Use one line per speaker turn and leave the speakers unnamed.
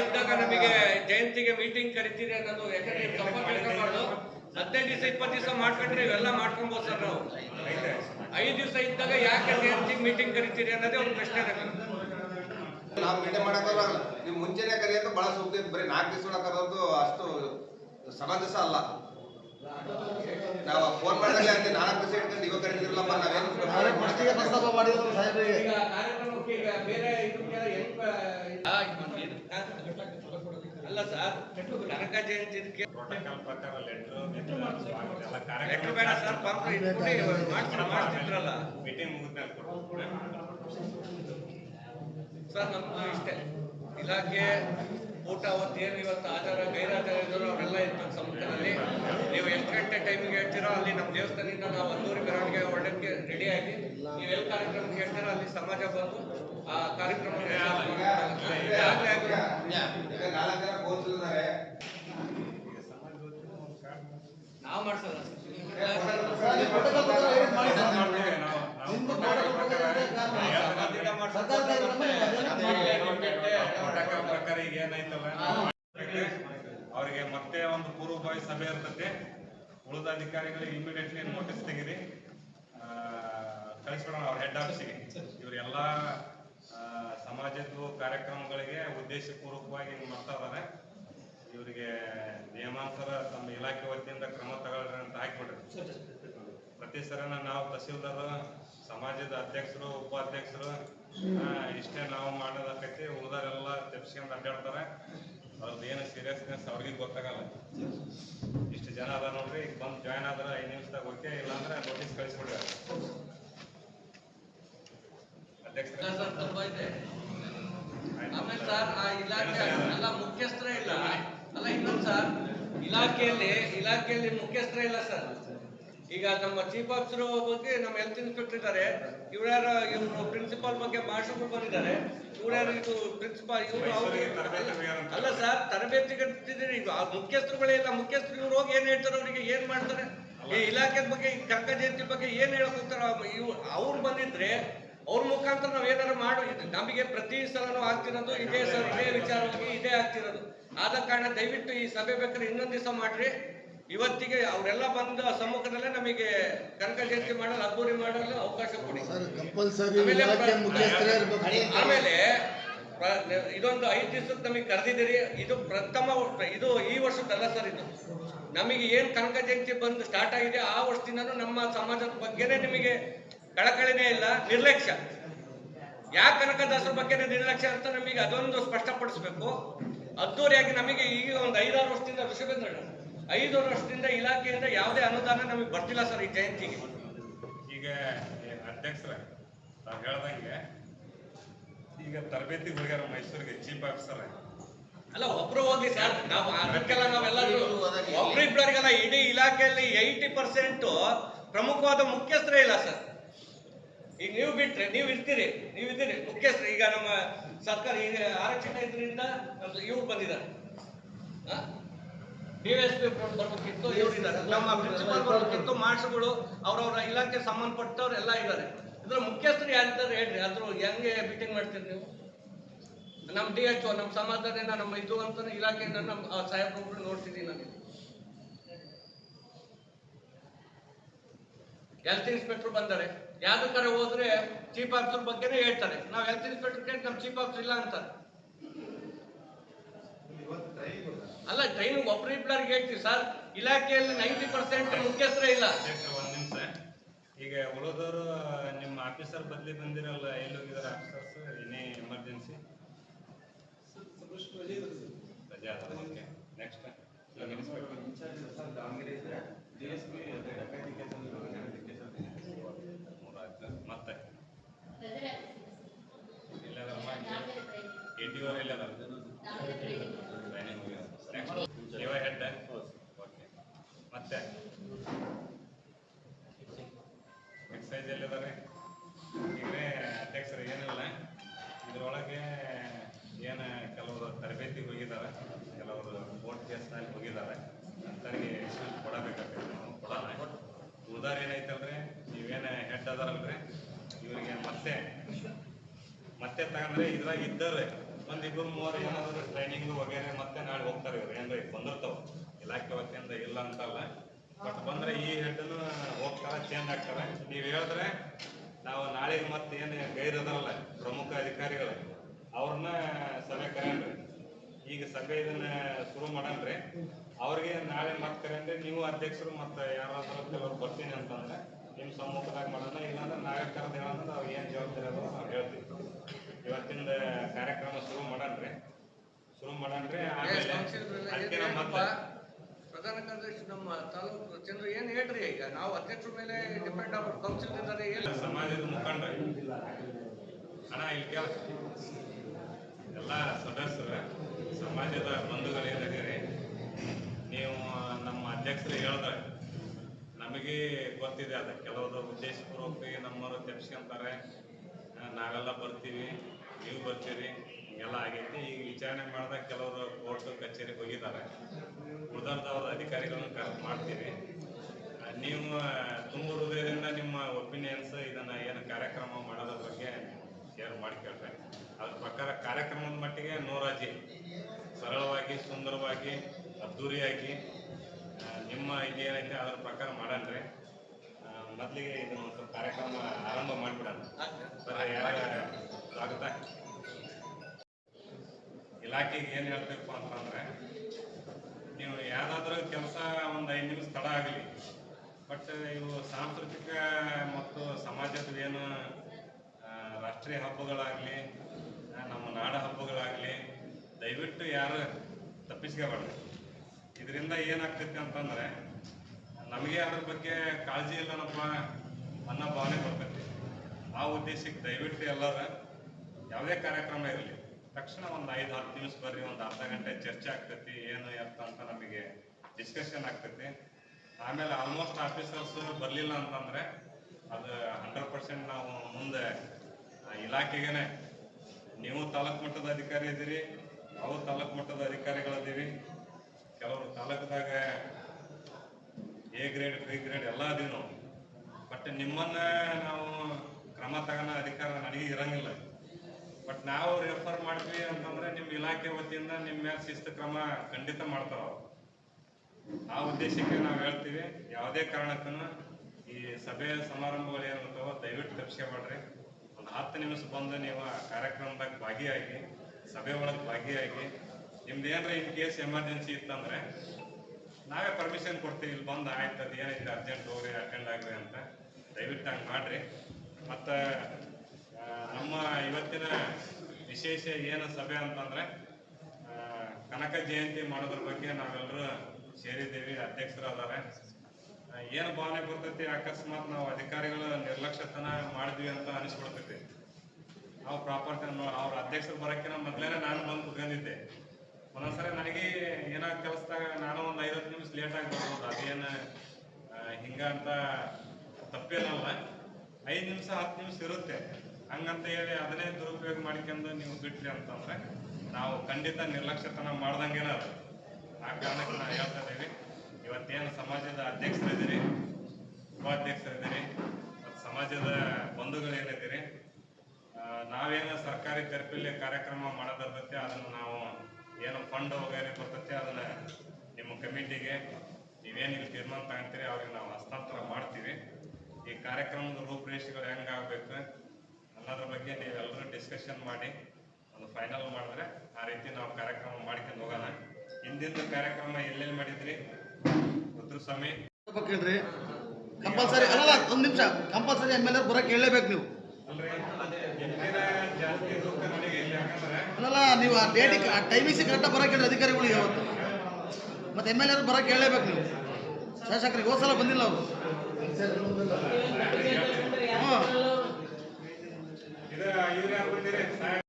ಇದ್ದಾಗ ನಮಗೆ ಜಯಂತಿಗೆ ಮೀಟಿಂಗ್ ಕರಿತೀರಿ ಅನ್ನೋದು ಯಾಕಂದ್ರೆ ತಪ್ಪ ತಿಳ್ಕೊಬಾರ್ದು. ಹದಿನೈದು ದಿವಸ ಇಪ್ಪತ್ತು ದಿವಸ ಮಾಡ್ಕೊಂಡ್ರೆ ಇವೆಲ್ಲ ಮಾಡ್ಕೊಬೋದು ಸರ್ ನಾವು. ಐದು ದಿವಸ ಇದ್ದಾಗ ಯಾಕೆ ಜಯಂತಿಗೆ ಮೀಟಿಂಗ್ ಕರಿತೀರಿ ಅನ್ನೋದೇ ಒಂದು ಪ್ರಶ್ನೆ ನಮಗೆ.
ನಾವು ಮೀಟಿಂಗ್ ಮಾಡಕ್ಕಲ್ಲ ನೀವು ಮುಂಚೆನೆ ಕರೆಯೋದು ಬಹಳ ಸೂಕ್ತ ಇತ್ತು. ಬರೀ ನಾಲ್ಕು ದಿವಸ ಕರೋದು ಕರೆಯೋದು ಅಷ್ಟು ಸಮಂಜಸ ಅಲ್ಲ. ನಾವು ಫೋನ್ ಮಾಡಿದಾಗ ಅಂತ ನಾಲ್ಕು ದಿವಸ ಇಟ್ಕೊಂಡು ಇವಾಗ ಕರೀತಿರಲ್ಲಪ್ಪ ನಾವೇನು
ಮಾಡಿದ್ರು ಸಾಹೇಬರಿಗೆ.
ಅಲ್ಲ ಸರ್ ಕನಕ ಜಯಂತಿ
ಲೆಟ್ರ್
ಬೇಡ ಸರ್ ಮಾಡ್ತಿದ್ರಲ್ಲ
ಮೀಟಿಂಗ್ ಮುಗಿದ್ಮೇಲೆ.
ಸರ್ ನಮ್ದು ಇಷ್ಟೇ. ಇಲಾಖೆ ಊಟ ಅವತ್ತು ಏನು ಇವತ್ತು ಆಧಾರ ಗೈರಾಧಾರ ಇದ್ರು ಅವರೆಲ್ಲ ಇರ್ತಾರೆ ಸಮುದ್ರದಲ್ಲಿ. ನೀವು ಎಷ್ಟು ಗಂಟೆ ಟೈಮಿಗೆ ಹೇಳ್ತೀರೋ ಅಲ್ಲಿ ನಮ್ಮ ದೇವಸ್ಥಾನದಿಂದ ನಾವು ಒಂದೂರಿ ಮೆರವಣಿಗೆ ಹೊರಡಕ್ಕೆ ರೆಡಿ ಆಗಿ ನೀವು ಎಲ್ಲಿ ಕಾರ್ಯಕ್ರಮಕ್ಕೆ ಹೇಳ್ತೀರೋ ಅಲ್ಲಿ ಸಮಾಜ ಬಂದು ಆ ಕಾರ್ಯಕ್ರಮ ನಾವು ಮಾಡ್ಸಲ್ಲ
ಪ್ರಕಾರ
ಈಗ ಅವರಿಗೆ ಮತ್ತೆ ಒಂದು ಪೂರ್ವಭಾವಿ ಸಭೆ ಇರ್ತದೆ ಉಳಿದ ಅಧಿಕಾರಿಗಳಿಗೆ ಇಮಿಡಿಯೇಟ್ಲಿ ನೋಟಿಸ್ ತೆಗೀರಿ ಆ, ಕಳಿಸ್ಬಿಡೋಣ ಅವ್ರ ಹೆಡ್ ಆಫೀಸಿಗೆ ಇವರೆಲ್ಲ ಸಮಾಜದ್ದು ಕಾರ್ಯಕ್ರಮಗಳಿಗೆ ಉದ್ದೇಶಪೂರ್ವಕವಾಗಿ ಹಿಂಗೆ ಮಾಡ್ತಾ ಇದಾರೆ ಇವರಿಗೆ ನಿಯಮಾಂತರ ತಮ್ಮ ಇಲಾಖೆ ವತಿಯಿಂದ ಕ್ರಮ ತಗೊಳ್ರಿ ಅಂತ ಹಾಕಿಬಿಡ್ರಿ ಪ್ರತಿ ಸರನ ನಾವು ತಹಸೀಲ್ದಾರ್ ಸಮಾಜದ ಅಧ್ಯಕ್ಷರು ಉಪಾಧ್ಯಕ್ಷರು ಇಷ್ಟೇ ನಾವು ಮಾಡೋದಾಕೈತಿ ಉಳಿದವರೆಲ್ಲ ತೆಪ್ಸ್ಕೊಂಡು ಅಡ್ಡಾಡ್ತಾರೆ. ಅವ್ರದ್ದು ಏನು ಸೀರಿಯಸ್ನೆಸ್ ಅವ್ರಿಗೆ ಗೊತ್ತಾಗಲ್ಲ. ಇಷ್ಟು ಜನ ಅದ ನೋಡ್ರಿ ಈಗ ಬಂದು ಜಾಯ್ನ್ ಆದ್ರೆ ಐದು ನಿಮಿಷದಾಗ ಓಕೆ ಇಲ್ಲಾಂದ್ರೆ ನೋಟಿಸ್ ಕಳಿಸ್ಬಿಡ್ರಿ.
ಸರ್ ಇದೆ ಆಮೇಲೆ ಸರ್ ಆ ಇಲಾಖೆ ಅಲ್ಲ ಮುಖ್ಯಸ್ಥರೇ ಇಲ್ಲ. ಅಲ್ಲ ಇನ್ನೊಂದು ಸರ್ ಇಲಾಖೆಯಲ್ಲಿ ಇಲಾಖೆಯಲ್ಲಿ ಮುಖ್ಯಸ್ಥರೇ ಇಲ್ಲ ಸರ್. ಈಗ ನಮ್ಮ ಚೀಫ್ ಆಫೀಸರ್ ಬಗ್ಗೆ ನಮ್ಮ ಹೆಲ್ತ್ ಇನ್ಸ್ಪೆಕ್ಟರ್ ಇದ್ದಾರೆ. ಇವ್ರ್ಯಾರ ಇವ್ರು ಪ್ರಿನ್ಸಿಪಾಲ್ ಬಗ್ಗೆ ಮಾಸ್ಟರ್ಗಳು ಬಂದಿದ್ದಾರೆ. ಇವ್ರ್ಯಾರು ಇದು ಪ್ರಿನ್ಸಿಪಾಲ್ ಇವರು. ಅಲ್ಲ ಸರ್ ತರಬೇತಿ ಕಟ್ಟಿದ್ದೀರಿ. ಈಗ ಆ ಮುಖ್ಯಸ್ಥರುಗಳೇ ಇಲ್ಲ. ಮುಖ್ಯಸ್ಥರು ಇವ್ರು ಹೋಗಿ ಏನ್ ಹೇಳ್ತಾರೆ ಅವರಿಗೆ? ಏನ್ ಮಾಡ್ತಾರೆ? ಈ ಇಲಾಖೆ ಬಗ್ಗೆ ಈ ಕನಕ ಜಯಂತಿ ಬಗ್ಗೆ ಏನ್ ಹೇಳಕ್ ಹೋಗ್ತಾರ ಇವ್ ಅವ್ರು ಬಂದಿದ್ರೆ ಅವ್ರ ಮುಖಾಂತರ ನಾವ್ ಏನಾರು ಮಾಡು ನಮಗೆ ಪ್ರತಿ ಸಲನೂ ಆಗ್ತಿರೋದು ಇದೇ ಸರ್ ಇದೇ ವಿಚಾರವಾಗಿ ಇದೇ ಆಗ್ತಿರೋದು. ಆದ ಕಾರಣ ದಯವಿಟ್ಟು ಈ ಸಭೆ ಬೇಕಾದ್ರೆ ಇನ್ನೊಂದ್ ದಿವಸ ಮಾಡ್ರಿ. ಇವತ್ತಿಗೆ ಅವರೆಲ್ಲ ಬಂದ ಸಮ್ಮುಖದಲ್ಲೇ ನಮಗೆ ಕನಕ ಜಯಂತಿ ಮಾಡಲು ಅದ್ದೂರಿ ಮಾಡಲು ಅವಕಾಶ ಕೊಡಿ. ಆಮೇಲೆ ಇದೊಂದು ಐದು ದಿವಸಕ್ಕೆ ನಮಗೆ ಕರೆದಿದ್ದೀರಿ. ಇದು ಪ್ರಥಮ ಇದು ಈ ವರ್ಷದಲ್ಲ ಸರ್ ಇದು. ನಮಗೆ ಏನ್ ಕನಕ ಜಯಂತಿ ಬಂದು ಸ್ಟಾರ್ಟ್ ಆಗಿದೆ ಆ ವರ್ಷದಿಂದನೂ ನಮ್ಮ ಸಮಾಜದ ಬಗ್ಗೆನೇ ನಿಮಗೆ ಕಳಕಳಿನೇ ಇಲ್ಲ ನಿರ್ಲಕ್ಷ್ಯ. ಯಾಕೆ ಕನಕದಾಸರ ಬಗ್ಗೆ ನಿರ್ಲಕ್ಷ್ಯ ಅಂತ ನಮಗೆ ಅದೊಂದು ಸ್ಪಷ್ಟಪಡಿಸ್ಬೇಕು. ಅದ್ದೂರಿಯಾಗಿ ನಮಗೆ ಈಗ ಒಂದು ಐದಾರು ವರ್ಷದಿಂದ ಋಷಭೇಂದ್ರ ಐದು ವರ್ಷದಿಂದ ಇಲಾಖೆಯಿಂದ ಯಾವುದೇ ಅನುದಾನ ನಮಗೆ ಬರ್ತಿಲ್ಲ ಸರ್ ಈ ಜಯಂತಿಗೆ.
ಈಗ ಅಧ್ಯಕ್ಷರ ತಾವು ಹೇಳ್ದಂಗೆ ಈಗ ತರಬೇತಿ ಹೋಗ್ಯಾರ ಮೈಸೂರಿಗೆ ಚೀಫ್ ಆಫೀಸರ್
ಅಲ್ಲ ಒಬ್ರು ಹೋಗಿ ಸರ್ ನಾವು ಅದಕ್ಕೆಲ್ಲ ನಾವೆಲ್ಲರೂ ಒಬ್ರಿಬ್ಬರಿಗೆಲ್ಲ ಇಡೀ ಇಲಾಖೆಯಲ್ಲಿ ಏಯ್ಟಿ ಪರ್ಸೆಂಟ್ ಪ್ರಮುಖವಾದ ಮುಖ್ಯಸ್ಥರೇ ಇಲ್ಲ ಸರ್. ಈಗ ನೀವು ಬಿಟ್ರೆ, ನೀವು ಇರ್ತೀರಿ, ನೀವು ಇದ್ದೀರಿ. ಮುಖ್ಯಸ್ಥರು, ಈಗ ನಮ್ಮ ಸರ್ಕಾರ ಈಗ ಆರಕ್ಷಣೆ ಇದರಿಂದ ಇವ್ರು ಬಂದಿದ್ದಾರೆ. ಬರ್ಬೇಕಿತ್ತು ನಮ್ಮ ಪ್ರಿನ್ಸಿಪಾಲ್ ಬರ್ಬೇಕಿತ್ತು, ಮಾರ್ಕ್ಸ್ಗಳು, ಅವ್ರವ್ರ ಇಲಾಖೆ ಸಂಬಂಧಪಟ್ಟವ್ರು ಎಲ್ಲ ಇದ್ದಾರೆ. ಇದ್ರ ಮುಖ್ಯಸ್ಥರು ಯಾರಿದ್ದಾರೆ ಹೇಳ್ರಿ ಅದ್ರ ಹೆಂಗೆ ಮೀಟಿಂಗ್ ಮಾಡ್ತೀರಿ ನೀವು? ನಮ್ಮ ಡಿ ಎಚ್ ನಮ್ಮ ಸಮಾಧಾನ ನಮ್ಮ ಇದು ಅಂತ ಇಲಾಖೆಯಿಂದ ನಮ್ಮ ಸಾಹೇಬ್ರು ನೋಡ್ತಿದ್ದೀನಿ ನಾನು. ಹೆಲ್ತ್ ಇನ್ಸ್ಪೆಕ್ಟರ್ ಬಂದರೆ. ಯಾವ್ದಕ್ಕಾರ ಹೋದ್ರೆ ಚೀಫ್ ಆಫೀಸರ್ ಬಗ್ಗೆನೇ ಹೇಳ್ತಾರೆ. ನಾವು ಹೆಲ್ತ್ ಇನ್ಸ್ಪೆಕ್ಟರ್ ಕೇಳಿ ನಮ್ಮ ಚೀಫ್ ಆಫೀಸರ್ ಇಲ್ಲ ಅಂತಾರೆ. ಅಲ್ಲ ಟ್ರೈನ್ ಒಬ್ರು ಇಬ್ಬರಿಗೆ ಹೇಳ್ತೀವಿ ಸರ್? ಇಲಾಖೆಯಲ್ಲಿ ನೈಂಟಿ ಪರ್ಸೆಂಟ್ ಮುಖ್ಯಸ್ಥರೇ ಇಲ್ಲ.
ಒಂದ್ ನಿಮಿಷ. ಈಗ ಉಳಿದವರು ನಿಮ್ಮ ಆಫೀಸರ್ ಬದಲಿ ಬಂದಿರಲ್ಲ ಎಲ್ಲಿ ಹೋಗಿದಾರೆ ಆಫೀಸರ್ಸ್ ಏನೇ ಎಮರ್ಜೆನ್ಸಿ ರಜೆ ಅದ ಓಕೆ ನೆಕ್ಸ್ಟ್ ಮತ್ತೆ ಇಲ್ಲದಮ್ಮ ಎ ಇಲ್ಲ ನೀವ ಹೆಡ್ ಓಕೆ ಮತ್ತೆ ಎಕ್ಸೈಸ್ ಎಲ್ಲಿದ್ದಾರೆ ಈಗಲೇ ಅಧ್ಯಕ್ಷರು ಏನಿಲ್ಲ ಇದ್ರೊಳಗೆ ಏನು ಕೆಲವರು ತರಬೇತಿಗೆ ಹೋಗಿದ್ದಾರೆ ಕೆಲವರು ಕೋರ್ಟ್ ಕೇಸ್ನಲ್ಲಿ ಹೋಗಿದ್ದಾರೆ ಅಂತರಿಗೆ ಕೊಡಬೇಕಾಗ್ತದೆ ನಾವು ಕೊಡೋಣ ಉದಾರ ಏನೈತಲ್ರಿ ನೀವೇನು ಹೆಡ್ ಅದಾರಲ್ರಿ ಇವರಿಗೆ ಮತ್ತೆ ಮತ್ತೆ ತಗೊಂಡ್ರೆ ಇದ್ರಾಗ ಇದ್ದವ್ರೆ. ಒಂದಿಬ್ಬರು ಮೂವರು ಏನಾದ್ರು ಟ್ರೈನಿಂಗ್ ವಗೇರೆ ಮತ್ತೆ ನಾಳೆ ಹೋಗ್ತಾರೆ ಇವ್ರು. ಏನ್ರಿ, ಬಂದಿರ್ತಾವ. ಇಲಾಖೆ ವತಿಯಿಂದ ಇಲ್ಲ ಅಂತಲ್ಲ. ಬಟ್ ಬಂದ್ರೆ ಈ ಹೆಡ್ನು ಹೋಗ್ತಾರ ಚೇಂಜ್ ಆಗ್ತಾರೆ. ನೀವು ಹೇಳಿದ್ರೆ ನಾವು ನಾಳೆ ಮತ್ತೆ ಏನು ಗೈರ್ ಅದಾರಲ್ಲ, ಪ್ರಮುಖ ಅಧಿಕಾರಿಗಳು, ಅವ್ರನ್ನ ಸಭೆ ಕರೆಯನ್ರಿ ಈಗ ಸಭೆ ಇದನ್ನ ಶುರು ಮಾಡನ್ರಿ ಅವ್ರಿಗೆ ನಾಳೆ ಮಾಡ್ತಾರೆ ಅಂದ್ರೆ ನೀವು ಅಧ್ಯಕ್ಷರು ಮತ್ತೆ ಯಾರಾದ್ರೂ ಕೆಲವ್ರು ಬರ್ತೀನಿ ಅಂತಂದ್ರೆ ನಿಮ್ಮ ಸಮ್ಮುಖದಾಗ ಮಾಡೋಣ ಇಲ್ಲಾಂದ್ರೆ ನಾವೇ ಕರೆದು ಹೇಳಂದ್ರೆ ನಾವು ಏನು ಜವಾಬ್ದಾರಿ ಅದು ನಾವು ಹೇಳ್ತೀವಿ. ಇವತ್ತಿಂದ ಕಾರ್ಯಕ್ರಮ ಶುರು ಮಾಡಣ್ರಿ. ಶುರು ಮಾಡಣ್ರಿ ಆಮೇಲೆ
ಪ್ರಧಾನ ಕಾರ್ಯದರ್ಶಿ ನಮ್ಮ ತಾಲೂಕು ಜನರು ಏನ್ ಹೇಳ್ರಿ ಈಗ? ನಾವು ಅಧ್ಯಕ್ಷರ ಮೇಲೆ ಡಿಪೆಂಡ್ ಆಗ್ಬಿಟ್ಟು ಕೌನ್ಸಿಲ್ ಇದ್ದಾರೆ
ಏನು? ಸಮಾಜದ ಮುಖಂಡ್ರೆ. ಅಣ್ಣ ಇಲ್ಲಿ ಕೇಳ. ಎಲ್ಲ ಸದಸ್ಯರು ಸಮಾಜದ ಬಂಧುಗಳೇನಿದ್ದೀರಿ ನೀವು ನಮ್ಮ ಅಧ್ಯಕ್ಷರು ಹೇಳಿದ್ರೆ ನಮಗೆ ಗೊತ್ತಿದೆ ಅದು ಕೆಲವರು ಉದ್ದೇಶಪೂರ್ವಕವಾಗಿ ನಮ್ಮವರು ತೆಪ್ಸ್ಕೊಂತಾರೆ. ನಾವೆಲ್ಲ ಬರ್ತೀವಿ, ನೀವು ಬರ್ತೀರಿ ಹಿಂಗೆಲ್ಲ ಆಗೈತಿ. ಈಗ ವಿಚಾರಣೆ ಮಾಡಿದಾಗ ಕೆಲವರು ಕೋರ್ಟ್, ಕಚೇರಿಗೆ ಹೋಗಿದ್ದಾರೆ. ಉಳಿದವ್ರದವ್ರ ಅಧಿಕಾರಿಗಳನ್ನು ಕರೆಕ್ಟ್ ಮಾಡ್ತೀವಿ. ನೀವು ತುಂಬ ಹೃದಯದಿಂದ ನಿಮ್ಮ ಒಪಿನಿಯನ್ಸ್ ಇದನ್ನು ಏನು ಕಾರ್ಯಕ್ರಮ ಮಾಡೋದ್ರ ಬಗ್ಗೆ ಶೇರ್ ಮಾಡ್ಕೊಳ್ರಿ ಅದ್ರ ಪ್ರಕಾರ ಕಾರ್ಯಕ್ರಮದ ಮಟ್ಟಿಗೆ ನೂರಾಜಿ. ಸರಳವಾಗಿ, ಸುಂದರವಾಗಿ ಅದ್ಧೂರಿಯಾಗಿ ಆ, ನಿಮ್ಮ ಇದೇನೈತೆ ಅದರ ಪ್ರಕಾರ ಮಾಡಲ್ರಿ ಮೊದಲಿಗೆ ಇದನ್ನು ಸ್ವಲ್ಪ ಕಾರ್ಯಕ್ರಮ ಆರಂಭ ಮಾಡ್ಬಿಡೋಣ. ಸರ್ ಯಾರ ಸ್ವಾಗತ? ಇಲಾಖೆಗೆ ಏನು ಹೇಳ್ಬೇಕು ಅಂತಂದ್ರೆ ನೀವು ಯಾವುದಾದ್ರೂ ಕೆಲಸ ಒಂದು ಐದು ನಿಮಿಷ ತಡ ಆಗಲಿ ಬಟ್ ಇವು ಸಾಂಸ್ಕೃತಿಕ ಮತ್ತು ಸಮಾಜದ ಏನು ರಾಷ್ಟ್ರೀಯ ಹಬ್ಬಗಳಾಗಲಿ ನಮ್ಮ ನಾಡ ಹಬ್ಬಗಳಾಗಲಿ ದಯವಿಟ್ಟು ಯಾರು ತಪ್ಪಿಸ್ಕೋಬೇಡ್ರಿ. ಇದರಿಂದ ಏನಾಗ್ತೈತಿ ಅಂತಂದ್ರೆ, ನಮಗೆ ಅದ್ರ ಬಗ್ಗೆ ಕಾಳಜಿ ಇಲ್ಲನಪ್ಪ ಅನ್ನೋ ಭಾವನೆ ಬರ್ತೈತಿ. ಆ ಉದ್ದೇಶಕ್ಕೆ ದಯವಿಟ್ಟು ಎಲ್ಲರ ಯಾವುದೇ ಕಾರ್ಯಕ್ರಮ ಇರಲಿ. ತಕ್ಷಣ ಒಂದು ಐದು ಹತ್ತು ನಿಮಿಷ ಬರ್ರಿ, ಒಂದು ಅರ್ಧ ಗಂಟೆ ಚರ್ಚೆ ಆಗ್ತೈತಿ, ಏನು ಎತ್ತ ಅಂತ ನಮಗೆ ಡಿಸ್ಕಷನ್ ಆಗ್ತೈತಿ. ಆಮೇಲೆ ಆಲ್ಮೋಸ್ಟ್ ಆಫೀಸರ್ಸ್ ಬರಲಿಲ್ಲ ಅಂತಂದ್ರೆ, ಅದು ಹಂಡ್ರೆಡ್ ಪರ್ಸೆಂಟ್ ನಾವು ಮುಂದೆ ಇಲಾಖೆಗೇನೆ, ನೀವು ತಾಲೂಕು ಮಟ್ಟದ ಅಧಿಕಾರಿ ಇದ್ದೀರಿ ನಾವು ತಾಲೂಕು ಮಟ್ಟದ ಅಧಿಕಾರಿಗಳಿದ್ದೀವಿ ಕೆಲವರು ತಾಲೂಕದಾಗ ಎ ಗ್ರೇಡ್ ಬಿ ಗ್ರೇಡ್ ಎಲ್ಲ ಅದೀವಿ ನಾವು. ಬಟ್ ನಿಮ್ಮನ್ನ ನಾವು ಕ್ರಮ ತಗೋಣ ಅಧಿಕಾರ ನನಗೆ ಇರಂಗಿಲ್ಲ. ಬಟ್ ನಾವು ರೆಫರ್ ಮಾಡ್ತೀವಿ ಅಂತಂದ್ರೆ ನಿಮ್ಮ ಇಲಾಖೆ ವತಿಯಿಂದ ನಿಮ್ಮ ಮೇಲೆ ಶಿಸ್ತು ಕ್ರಮ ಖಂಡಿತ ಮಾಡ್ತಾರ ಆ ಉದ್ದೇಶಕ್ಕೆ ನಾವು ಹೇಳ್ತೀವಿ. ಯಾವುದೇ ಕಾರಣಕ್ಕೂ ಈ ಸಭೆ ಸಮಾರಂಭಗಳು ಏನಿರ್ತಾವ ದಯವಿಟ್ಟು ತಪ್ಪಿಸ್ಕೊಬೇಡ್ರಿ ಒಂದು ಹತ್ತು ನಿಮಿಷ ಬಂದು ನೀವು ಕಾರ್ಯಕ್ರಮದಾಗ ಭಾಗಿಯಾಗಿ, ಸಭೆ ಒಳಗೆ ಭಾಗಿಯಾಗಿ ನಿಮ್ದು ಏನಾರ ಇನ್ ಕೇಸ್ ಎಮರ್ಜೆನ್ಸಿ ಇತ್ತಂದ್ರೆ, ನಾವೇ ಪರ್ಮಿಷನ್ ಕೊಡ್ತೀವಿ, ಇಲ್ಲಿ ಬಂದು ಆಯ್ತು, ಅದು ಏನೈತೆ ಅರ್ಜೆಂಟ್ ಹೋಗ್ರಿ ಅಟೆಂಡ್ ಆಗ್ರಿ ಅಂತ. ದಯವಿಟ್ಟು ಹಂಗೆ ಮಾಡ್ರಿ. ಮತ್ತು ನಮ್ಮ ಇವತ್ತಿನ ವಿಶೇಷ ಏನು ಸಭೆ ಅಂತಂದ್ರೆ ಕನಕ ಜಯಂತಿ ಮಾಡೋದ್ರ ಬಗ್ಗೆ ನಾವೆಲ್ಲರೂ ಸೇರಿದ್ದೀವಿ ಅಧ್ಯಕ್ಷರು ಅದಾರೆ ಏನು ಭಾವನೆ ಬರ್ತೈತಿ? ಅಕಸ್ಮಾತ್ ನಾವು ಅಧಿಕಾರಿಗಳು ನಿರ್ಲಕ್ಷ್ಯತನ ಮಾಡಿದ್ವಿ ಅಂತ ಅನಿಸ್ಬಿಡ್ತೈತಿ. ನಾವು ಪ್ರಾಪರ್ ಅವ್ರ ಅಧ್ಯಕ್ಷರು ಬರೋಕ್ಕಿಂತ ಮೊದಲೇ ನಾನು ಬಂದು ಕುತ್ಕೊಂಡಿದ್ದೆ. ಒಂದೊಂದ್ಸರಿ ನನಗೆ ಏನೋ ಕೆಲಸದಾಗ ನಾನು ಒಂದು ಐವತ್ತು ನಿಮಿಷ ಲೇಟ್ ಆಗಿ ಬರ್ಬೋದು. ಅದೇನು ಹಿಂಗ ಅಂತ ತಪ್ಪೇನಲ್ಲ. ಐದು ನಿಮಿಷ, ಹತ್ತು ನಿಮಿಷ ಇರುತ್ತೆ. ಹಂಗಂತ ಹೇಳಿ ಅದನ್ನೇ ದುರುಪಯೋಗ ಮಾಡ್ಕೊಂಡು ನೀವು ಬಿಟ್ರಿ ಅಂತಂದ್ರೆ ನಾವು ಖಂಡಿತ ನಿರ್ಲಕ್ಷ್ಯತನ ಮಾಡ್ದಂಗೇನ ಆ ಕಾರಣಕ್ಕೆ ನಾವು ಹೇಳ್ತಾ ಇದ್ದೀವಿ. ಇವತ್ತೇನು ಸಮಾಜದ ಅಧ್ಯಕ್ಷರಿದ್ದೀರಿ, ಉಪಾಧ್ಯಕ್ಷರಿದ್ದೀರಿ, ಮತ್ತು ಸಮಾಜದ ಬಂಧುಗಳೇನಿದ್ದೀರಿ ನಾವೇನು ಸರ್ಕಾರಿ ಕರ್ಫ್ಯೂಲಿ ಕಾರ್ಯಕ್ರಮ ಮಾಡೋದಿರ್ತೈತೆ ಅದನ್ನು ನಾವು ಏನು ಫಂಡ್ ವಗೇರೆ ಬರ್ತೈತೆ, ಅದನ್ನ ನಿಮ್ಮ ಕಮಿಟಿಗೆ ನೀವೇನು ಇಲ್ಲಿ ತೀರ್ಮಾನ ತಗೊಂತೀರಿ, ಅವ್ರಿಗೆ ನಾವು ಹಸ್ತಾಂತರ ಮಾಡ್ತೀವಿ. ಈ ಕಾರ್ಯಕ್ರಮದ ರೂಪುರೇಷೆಗಳು ಹೆಂಗೆ ಆಗ್ಬೇಕು, ಅನ್ನೋದ್ರ ಬಗ್ಗೆ ನೀವೆಲ್ಲರೂ ಡಿಸ್ಕಷನ್ ಮಾಡಿ, ಒಂದು ಫೈನಲ್ ಮಾಡಿದ್ರೆ ಆ ರೀತಿ ನಾವು ಕಾರ್ಯಕ್ರಮ ಮಾಡ್ಕೊಂಡು ಹೋಗೋಣ. ಹಿಂದಿನ ಕಾರ್ಯಕ್ರಮ ಎಲ್ಲೆಲ್ಲಿ ಮಾಡಿದ್ರಿ?
ಸ್ವಾಮಿ ಕಂಪಲ್ಸರಿ ಅಲ್ಲ ಒಂದು ನಿಮಿಷ. ಕಂಪಲ್ಸರಿ ಎಂ ಎಲ್ ಎ ಬರೋಕೆ ಹೇಳಲೇಬೇಕು ನೀವು
ಅಲ್ರಿ ಹಿಂದಿನ ಜಾಸ್ತಿ ದುಃಖ ನನಗೆ ಇಲ್ಲ
ಅಲ್ಲಲ್ಲ, ನೀವು ಆ ಡೇಟಿಗೆ ಆ ಟೈಮಿಂಗ್ಸ್ ಕರೆಕ್ಟಾಗಿ ಬರೋಕೆ ಹೇಳಿ ಅಧಿಕಾರಿಗಳಿಗೆ ಯಾವತ್ತು? ಮತ್ತೆ ಎಂ ಎಲ್ ಎರು ಬರೋಕೆ ಹೇಳಲೇಬೇಕು ನೀವು. ಶಾಸಕರಿಗೆ ಹೋದ್ಸಲ ಬಂದಿಲ್ಲ ಅವರು. ಹ್ಞೂ